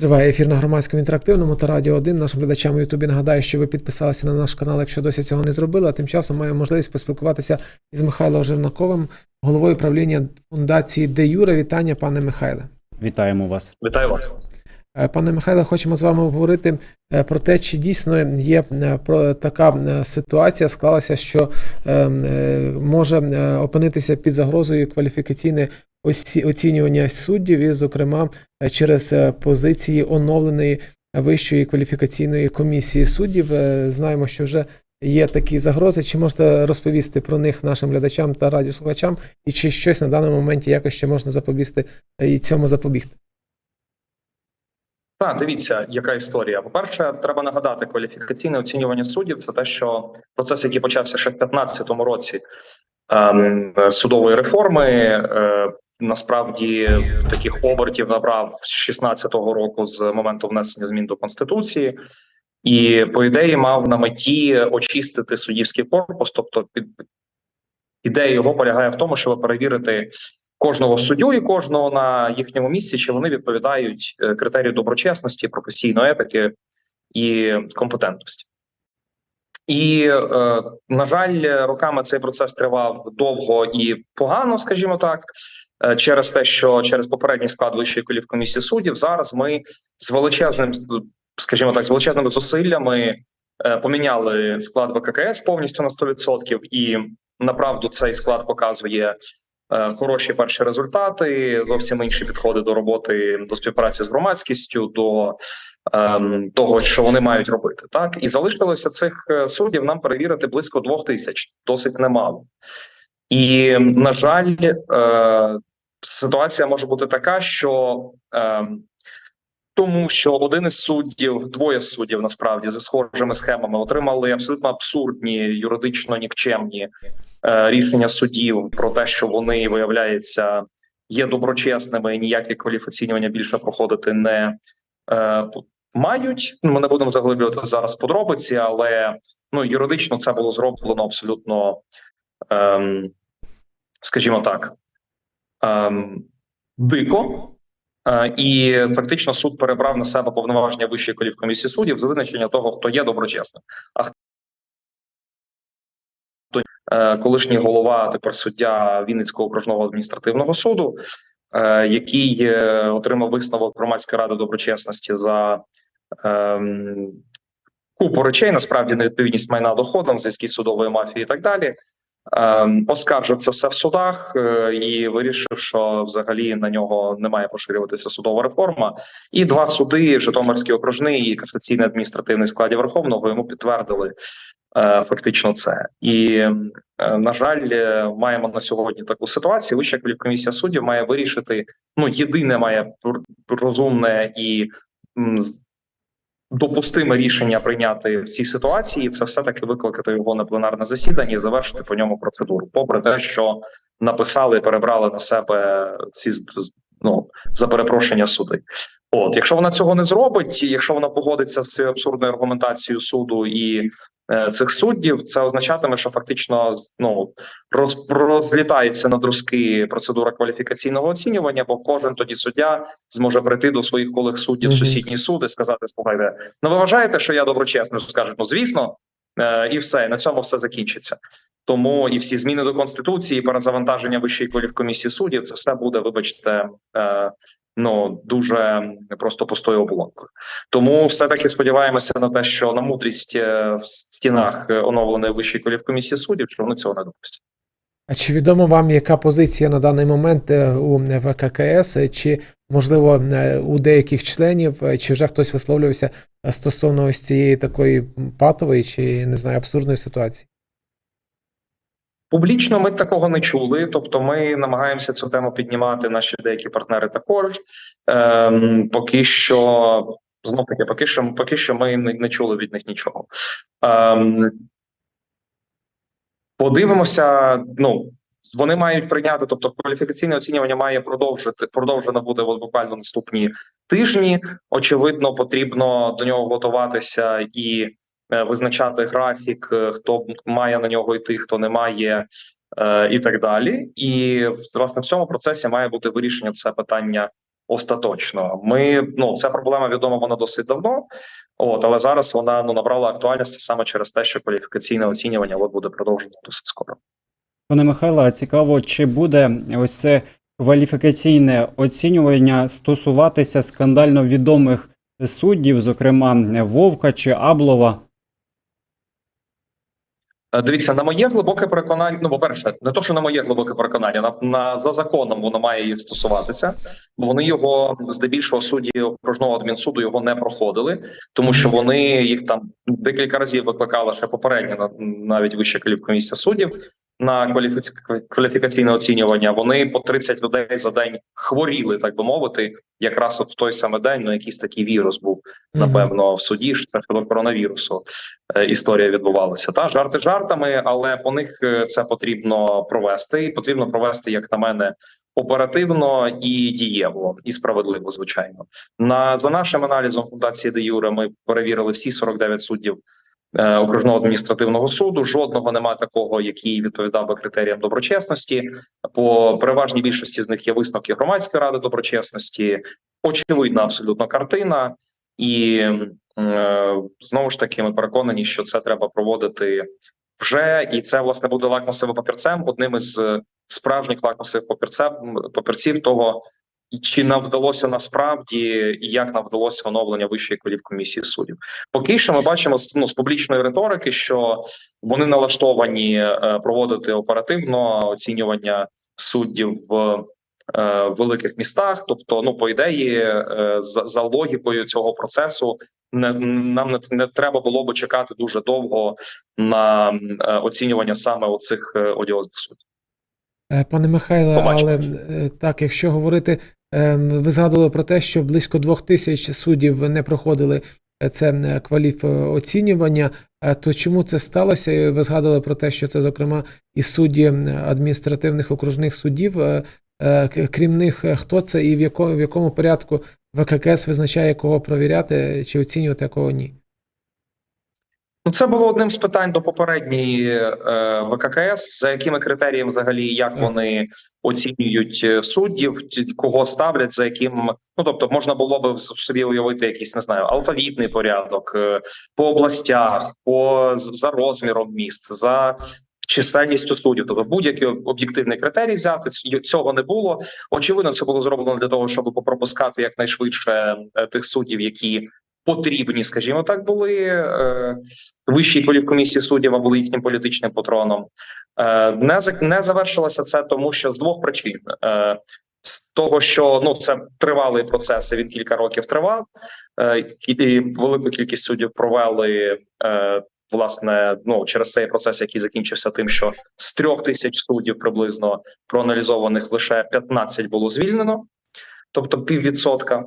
Триває ефір на громадському інтерактивному та радіо 1. Нашим глядачам у Ютубі нагадаю, що ви підписалися на наш канал, якщо досі цього не зробили. А тим часом маємо можливість поспілкуватися із Михайлом Жернаковим, головою правління фундації Де Юре. Вітання, пане Михайле. Вітаємо вас. Вітаю вас. Е, Пане Михайле, хочемо з вами обговорити е, про те, чи дійсно є е, про така ситуація склалася, що е, е, може опинитися під загрозою кваліфікаційне оцінювання суддів, і, зокрема, е, через е, позиції оновленої Вищої кваліфікаційної комісії суддів. Е, Знаємо, що вже є такі загрози. Чи можете розповісти про них нашим глядачам та радіослухачам, і чи щось на даному моменті якось ще можна запобігти і цьому запобігти? Так, дивіться, яка історія. По-перше, треба нагадати, кваліфікаційне оцінювання суддів це те, що процес, який почався ще в 2015 році ем, судової реформи, насправді таких обертів набрав з 16-го року з моменту внесення змін до конституції, і по ідеї мав на меті очистити суддівський корпус. Тобто, під ідея його полягає в тому, щоб перевірити кожного суддю і кожного на їхньому місці, чи вони відповідають е, критерію доброчесності, професійної етики і компетентності. І, е, на жаль, роками цей процес тривав довго і погано, скажімо так, через те, що через попередній склад вищої кваліфкомісії суддів зараз ми з величезним, скажімо так, з величезними зусиллями е, поміняли склад ВККС повністю на 100%, і направду цей склад показує е, хороші перші результати, зовсім інші підходи до роботи, до співпраці з громадськістю, до ем, того, що вони мають робити, так і залишилося цих е, суддів нам перевірити близько двох тисяч, досить немало. І на жаль, е, ситуація може бути така, що е, тому, що один із суддів, двоє суддів насправді за схожими схемами отримали абсолютно абсурдні юридично нікчемні е, рішення судів про те, що вони виявляється є доброчесними і ніякі кваліфіційнювання більше проходити не е, мають. Ну, Ми не будемо заглиблювати зараз подробиці, але ну юридично це було зроблено абсолютно, ем, скажімо так, дико. Е, І фактично суд перебрав на себе повноваження вищої кваліфкомісії суддів з визначення того, хто є доброчесним. А хто е, колишній голова, тепер суддя Вінницького окружного адміністративного суду, е, який отримав висновок громадської ради доброчесності за ем, купу речей, насправді невідповідність майна доходам, в зв'язку з судовою мафією і так далі. Ем, оскаржив це все в судах е, і вирішив, що взагалі на нього не має поширюватися судова реформа. І два суди: Житомирський окружний і касаційний адміністративний складі Верховного йому підтвердили е, фактично це. І е, на жаль, маємо на сьогодні таку ситуацію. Вища кваліфкомісія суддів має вирішити. Ну єдине має розумне і допустиме рішення прийняти в цій ситуації, це все таки викликати його на пленарне засідання і завершити по ньому процедуру, попри те, що написали перебрали на себе ці ну за перепрошення суди. От, якщо вона цього не зробить, якщо вона погодиться з цією абсурдною аргументацією суду і е, цих суддів, це означатиме, що фактично ну роз, розлітається на друзки процедура кваліфікаційного оцінювання, бо кожен тоді суддя зможе прийти до своїх колег суддів в Мгм. сусідній суд і сказати: слухайте, ну ви вважаєте, що я доброчесний? Скажуть, ну звісно, і все, на цьому все закінчиться. Тому і всі зміни до конституції, перезавантаження вищої кваліфкомісії суддів, це все буде, вибачте, е, ну дуже просто пустою оболонкою. Тому все таки сподіваємося на те, що на мудрість е, в стінах е, оновленої вищої кваліфкомісії суддів, що вони цього не допустять. А чи відомо вам, яка позиція на даний момент е, у ВККС, е, чи можливо е, у деяких членів, чи вже хтось висловлювався стосовно ось цієї такої патової чи не знаю абсурдної ситуації? Публічно ми такого не чули, тобто ми намагаємося цю тему піднімати. Наші деякі партнери також ем, поки що знов таки, поки що, поки що ми не, не чули від них нічого. Ем, подивимося. Ну вони мають прийняти, тобто кваліфікаційне оцінювання має продовжити продовжено буде от буквально наступні тижні. Очевидно, потрібно до нього готуватися і е, визначати графік, е, хто має на нього йти, хто не має, е, і так далі. І власне в цьому процесі має бути вирішення це питання остаточно. Ми ну ця проблема відома вона досить давно. От але зараз вона ну набрала актуальності саме через те, що кваліфікаційне оцінювання от буде продовжено досить скоро. Пане Михайло, цікаво, чи буде ось це кваліфікаційне оцінювання стосуватися скандально відомих суддів, зокрема Вовка чи Аблова? Е, Дивіться, на моє глибоке переконання. Ну, по-перше, не то, що на моє глибоке переконання, на, на за законом воно має її стосуватися, бо вони його здебільшого судді окружного адмінсуду його не проходили, тому що вони їх там декілька разів викликали ще попередньо на навіть вища комісія суддів на кваліфікаційне оцінювання. Вони по 30 людей за день хворіли, так би мовити, якраз от в той самий день. Ну якийсь такий вірус був напевно, в суді ж це щодо коронавірусу е, історія відбувалася. Та жарти жартами, але по них е, це потрібно провести. І потрібно провести, як на мене, оперативно і дієво, і справедливо, звичайно. На за нашим аналізом фундації де Юре ми перевірили всі 49 суддів. Е, Окружного адміністративного суду жодного немає такого, який відповідав би критеріям доброчесності. По переважній більшості з них є висновки громадської ради доброчесності. Очевидна абсолютно картина, і е, знову ж таки ми переконані, що це треба проводити вже, і це власне буде лакмусовим папірцем, одним із справжніх лакмусових папірців, папірців того, і чи нам вдалося насправді, і як нам вдалося оновлення вищої кваліфкомісії суддів. Поки що ми бачимо ну, з публічної риторики, що вони налаштовані е, проводити оперативно оцінювання суддів в е, великих містах. Тобто, ну по ідеї, е, за, за логікою цього процесу, не нам не, не треба було би чекати дуже довго на оцінювання саме оцих одіозних суддів. Пане Михайле, Побачимо. але так, якщо говорити, ви згадували про те, що близько двох тисяч суддів не проходили е, це е, кваліф е. Е, То чому це сталося? Ви згадували про те, що це, зокрема, і судді адміністративних окружних судів. Крім них, хто це і в якому, в якому порядку ВККС визначає, кого провіряти чи оцінювати, а кого ні? Ну, це було одним з питань до попередньої е, ВККС, за якими критеріями взагалі як вони оцінюють е, суддів, кого ставлять, за яким ну тобто можна було би собі уявити якийсь не знаю алфавітний порядок е, по областях, по за розміром міст, за чисельністю суддів. Тобто будь-який об'єктивний критерій взяти цього не було. Очевидно, це було зроблено для того, щоб попропускати якнайшвидше е, тих суддів, які потрібні, скажімо так, були е, вищій кваліфкомісії суддів а були їхнім політичним патроном. Е, не не завершилося це, тому що з двох причин. Е, з того, що ну це тривалий процес, він кілька років тривав, і велику кількість суддів провели власне ну через цей процес, який закінчився тим, що з трьох тисяч суддів приблизно проаналізованих лише 15 було звільнено, тобто піввідсотка.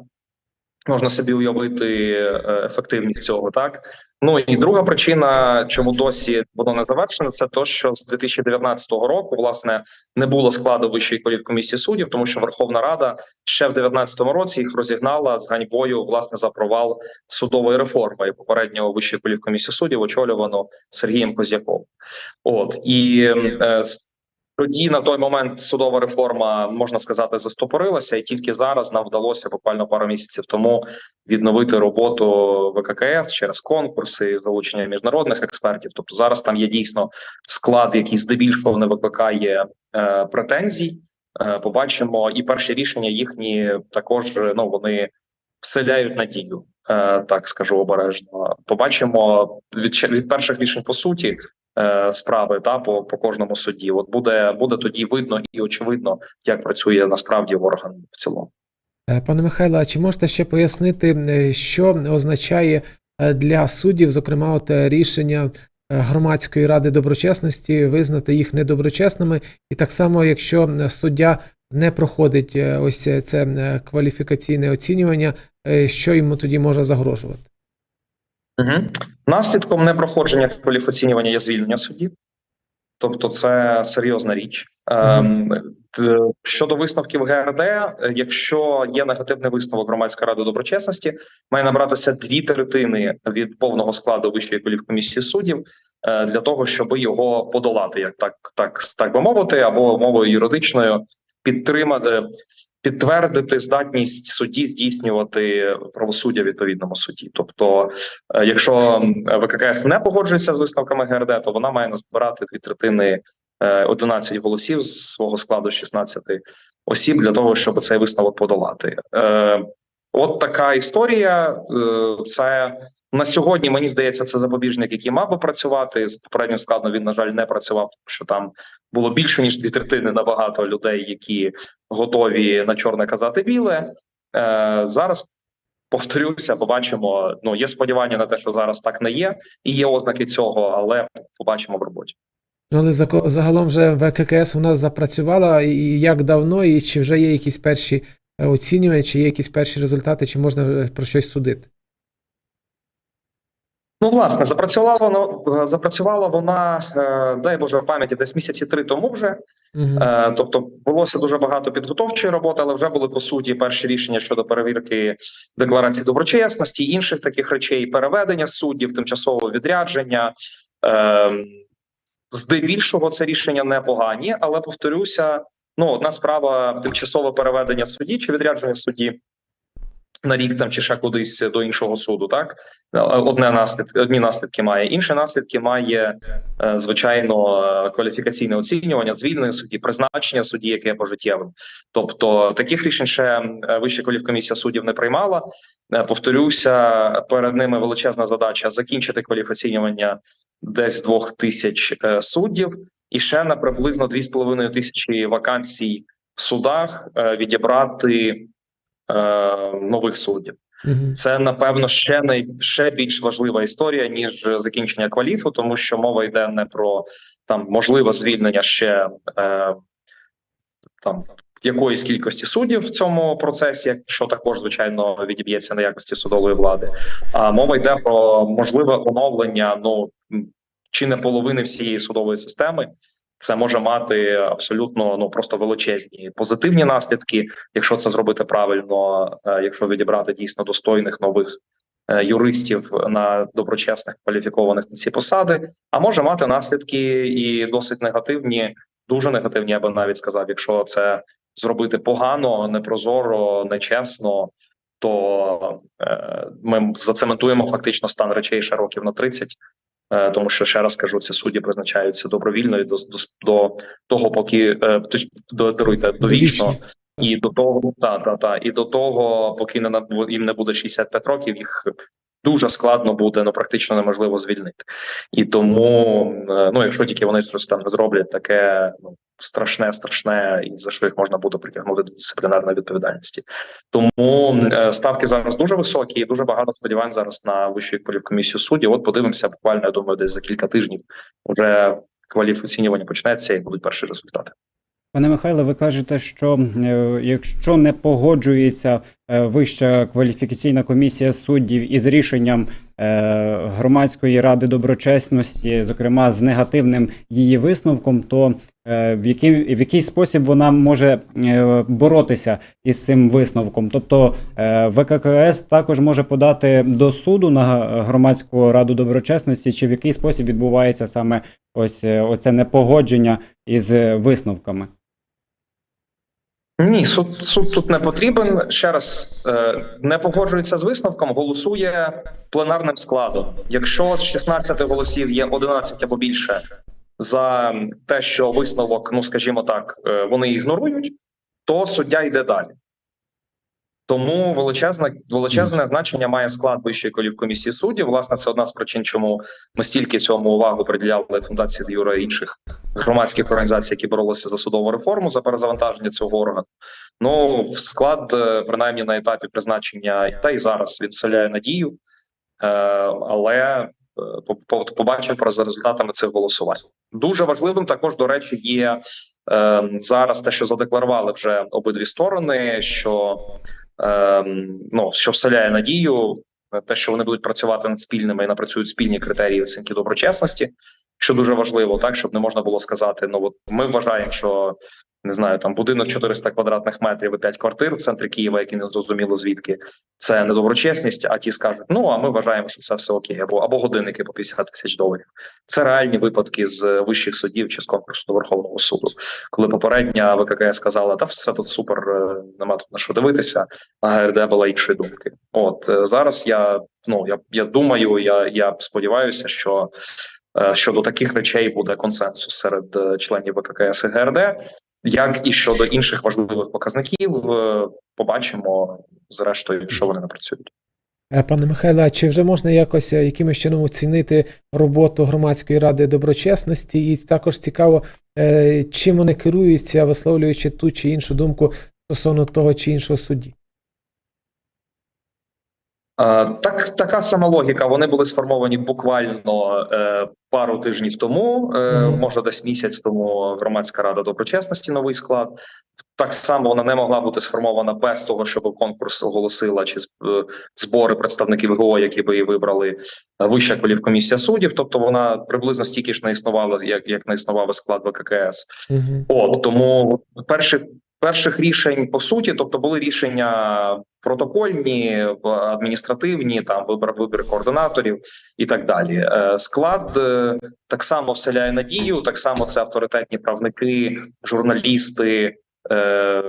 Можна собі уявити е, ефективність цього, так ну і друга причина, чому досі воно не завершено, це то, що з 2019 року власне не було складу вищої кваліфкомісії суддів, тому що Верховна Рада ще в 2019 році їх розігнала з ганьбою власне за провал судової реформи і попереднього вищої кваліфкомісії суддів, очолювано Сергієм Козяковим. От і е, тоді на той момент судова реформа можна сказати застопорилася, і тільки зараз нам вдалося буквально пару місяців тому відновити роботу ВККС через конкурси, залучення міжнародних експертів. Тобто зараз там є дійсно склад, який здебільшого не викликає е, претензій. Е, побачимо, і перші рішення їхні також ну вони вселяють надію. Е, так скажу обережно. Побачимо від, від перших рішень по суті справи та по, по кожному суді. От буде буде тоді видно і очевидно, як працює насправді орган в цілому. Е, Пане Михайло, а чи можете ще пояснити, е, що означає е, для суддів, зокрема, от е, рішення е, громадської ради доброчесності визнати їх недоброчесними, і так само, якщо е, суддя не проходить е, ось це- е, кваліфікаційне оцінювання, е, що йому тоді може загрожувати? Угу. Наслідком непроходження кваліфіцінювання є звільнення суддів, тобто це серйозна річ. Ем, щодо висновків ГРД, якщо є негативний висновок громадської ради доброчесності, має набратися дві третини від повного складу вищої кваліфкомісії суддів е, для того, щоб його подолати, як так, так, так би мовити, або мовою юридичною підтримати. Підтвердити здатність судді здійснювати правосуддя в відповідному суді. Тобто, е, якщо ВККС не погоджується з висновками ГРД, то вона має назбирати дві третини е, 11 голосів з свого складу 16 осіб для того, щоб цей висновок подолати. Е, От така історія. Е, Це на сьогодні мені здається, це запобіжник, який мав би працювати з попереднім складом. Він на жаль не працював, тому що там було більше ніж дві третини набагато людей, які готові на чорне казати біле. Е, Зараз повторюся, побачимо. Ну є сподівання на те, що зараз так не є, і є ознаки цього, але побачимо в роботі. Ну, але загалом вже ВККС у нас запрацювала, і як давно, і чи вже є якісь перші е, оцінювання, чи є якісь перші результати, чи можна е, про щось судити? Ну, власне, запрацювала вона запрацювала вона, е, дай Боже в пам'яті, десь місяці три тому вже. Угу. Е, Тобто булося дуже багато підготовчої роботи, але вже були по суті перші рішення щодо перевірки декларації доброчесності, інших таких речей, переведення суддів, тимчасового відрядження. Е, Здебільшого це рішення непогані, але повторюся: ну одна справа тимчасове переведення судді чи відрядження судді. На рік там чи ще кудись до іншого суду, так одне наслідки, одні наслідки має, інші наслідки має е, звичайно кваліфікаційне оцінювання, звільнення судді, призначення судді, яке є пожиттєвим. Тобто таких рішень ще е, Вища кваліфкомісія суддів не приймала. Е, Повторюся, перед ними величезна задача закінчити кваліфоцінювання десь двох тисяч суддів, і ще на приблизно 2,5 тисячі вакансій в судах відібрати нових суддів. Угу. Це напевно ще най ще більш важлива історія ніж закінчення кваліфу, тому що мова йде не про там можливе звільнення ще е, там якоїсь кількості суддів в цьому процесі, що також звичайно відіб'ється на якості судової влади. А мова йде про можливе оновлення ну чи не половини всієї судової системи. Це може мати абсолютно ну просто величезні позитивні наслідки, якщо це зробити правильно, е, якщо відібрати дійсно достойних нових е, юристів на доброчесних кваліфікованих на ці посади, а може мати наслідки і досить негативні, дуже негативні, я би навіть сказав, якщо це зробити погано, непрозоро, нечесно, то е, ми зацементуємо фактично стан речей ще років на 30. Е, Тому що ще раз кажу, ці судді призначаються добровільно і до, до, до того, поки е, точ- до, даруйте довічно, і до того, та, та, та, і до того, поки не їм не буде 65 років, їх дуже складно буде, ну практично неможливо звільнити. І тому, е, ну якщо тільки вони щось там не зроблять таке ну, страшне, страшне, і за що їх можна буде притягнути до дисциплінарної відповідальності. Тому е, ставки зараз дуже високі, і дуже багато сподівань зараз на вищу кваліфкомісію суддів. От подивимося, буквально я думаю, десь за кілька тижнів вже кваліфоцінювання почнеться і будуть перші результати. Пане Михайле, ви кажете, що е, якщо не погоджується е, Вища кваліфікаційна комісія суддів із рішенням громадської ради доброчесності, зокрема з негативним її висновком, то в який, в який спосіб вона може е, боротися із цим висновком? Тобто е, ВККС також може подати до суду на громадську раду доброчесності, чи в який спосіб відбувається саме ось е, оце непогодження із е, висновками? Ні, суд суд тут не потрібен. Ще раз е, не погоджується з висновком, голосує пленарним складом. Якщо з 16 голосів є 11 або більше за те, що висновок, ну скажімо так, е, вони ігнорують, то суддя йде далі. Тому величезне величезне значення має склад вищої кваліфкомісії суддів. Власне, це одна з причин, чому ми стільки цьому увагу приділяли фундації Юра інших громадських організацій, які боролися за судову реформу за перезавантаження цього органу. Ну в склад, е, принаймні на етапі призначення, та й зараз він вселяє надію, е, але по- по- побачимо про за результатами цих голосувань. Дуже важливим також, до речі, є е, зараз те, що задекларували вже обидві сторони, що е, ну що вселяє надію, е, те, що вони будуть працювати над спільними і напрацюють спільні критерії оцінки доброчесності, що дуже важливо, так щоб не можна було сказати: ну от ми вважаємо, що не знаю, там будинок 400 квадратних метрів і 5 квартир в центрі Києва, які не зрозуміло звідки це недоброчесність. А ті скажуть: ну а ми вважаємо, що це все окей, або або годинники по 50 тисяч доларів. Це реальні випадки з вищих судів чи з конкурсу до Верховного суду, коли попередня ВККС сказала, та все тут супер, е, нема тут на що дивитися. А ГРД була іншої думки. От е, зараз я ну я, я думаю, я, я сподіваюся, що. е, Щодо таких речей буде консенсус серед членів ВККС і ГРД, як і щодо інших важливих показників, е, побачимо зрештою, що вони напрацюють. Е, Пане Михайле, чи вже можна якось е, якимось чином оцінити роботу громадської ради доброчесності? І також цікаво, чим вони керуються, висловлюючи ту чи іншу думку стосовно того чи іншого судді? Е, Так, така сама логіка. Вони були сформовані буквально е, пару тижнів тому, е, може десь місяць тому. Громадська рада доброчесності, новий склад. Так само вона не могла бути сформована без того, щоб конкурс оголосила чи е, збори представників ГО, які би її вибрали вища кваліфкомісія суддів. Тобто вона приблизно стільки ж не існувала, як, як не існував склад ВККС. Угу. От тому перших перших рішень по суті, тобто були рішення протокольні, адміністративні, там вибір вибір координаторів і так далі. Е, Склад е, так само вселяє надію, так само це авторитетні правники, журналісти, е,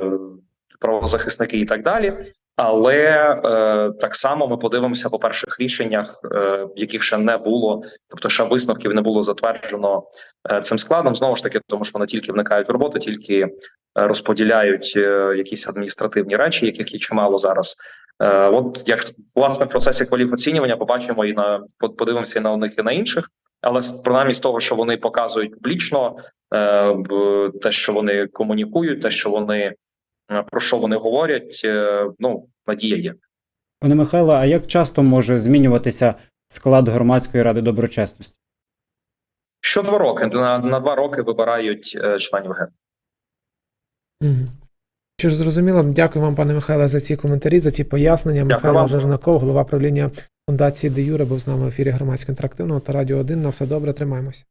правозахисники і так далі. Але е, так само ми подивимося по перших рішеннях, е, яких ще не було, тобто ще висновків не було затверджено е, цим складом. Знову ж таки, тому що вони тільки вникають в роботу, тільки е, розподіляють е, якісь адміністративні речі, яких є чимало зараз. Е, От як власне в процесі кваліфоцінювання побачимо і на подивимося і на одних і на інших. Але принаймні з того, що вони показують публічно, е, те, що вони комунікують, те, що вони е, про що вони говорять, е, ну надія є. Пане Михайло, а як часто може змінюватися склад громадської ради доброчесності? Що два роки на, на два роки вибирають е, членів ГЕ. Угу. Що ж зрозуміло, дякую вам, пане Михайле, за ці коментарі, за ці пояснення. Дякую Михайло вам. Жернаков, голова правління фундації Де Юре, був з нами в ефірі громадського інтерактивного та Радіо 1. На все добре, тримаємося.